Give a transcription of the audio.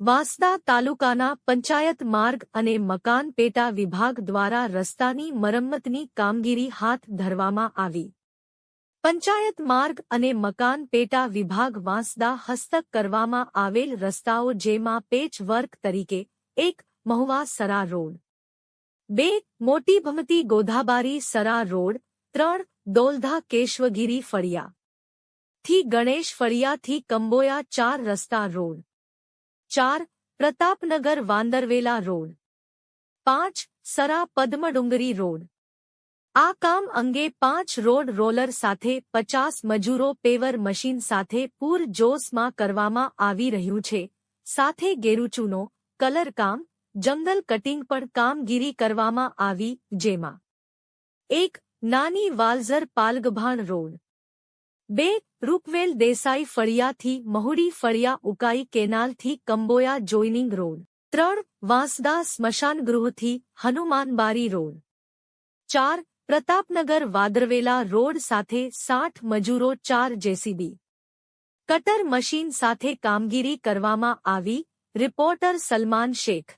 વાંસદા તાલુકાના પંચાયત માર્ગ અને મકાન પેટા વિભાગ દ્વારા રસ્તાની મરમ્મતની કામગીરી હાથ ધરવામાં આવી. પંચાયત માર્ગ અને મકાન પેટા વિભાગ વાંસદા હસ્તક કરવામાં આવેલ રસ્તાઓ જેમાં પેચવર્ક તરીકે એક મહુવા સરા રોડ, બે મોટી ભમતી ગોધાબારી સરા રોડ, ત્રણ દોલધા કેશવગીરી ફળિયા થી ગણેશ ફળિયાથી કંબોયા ચાર રસ્તા રોડ ચાર, પ્રતાપનગર વાંદરવેલા રોડ. પાંચ, સરા પદ્મડુંગરી રોડ. આ કામ અંગે પાંચ રોડ રોલર સાથે પચાસ મજૂરો પેવર મશીન સાથે પૂર જોશમાં કરવામાં આવી રહ્યું છે. સાથે ગેરુચૂનો કલરકામ જંગલ કટિંગ પણ કામગીરી કરવામાં આવી, જેમાં એક, નાની વાલઝર પાલગભાણ રોડ. બે રૂપવેલ દેસાઈ ફળિયાથી મહુડી ફળિયા ઉકાઈ કેનાલથી કંબોયા જોઈનિંગ રોડ. ત્રણ, વાંસદા સ્મશાનગૃહથી હનુમાનબારી રોડ. ચાર, પ્રતાપનગર વાદરવેલા રોડ સાથે સાઠ મજૂરો ચાર જેસીબી. કટર મશીન સાથે કામગીરી કરવામાં આવી, રિપોર્ટર સલમાન શેખ.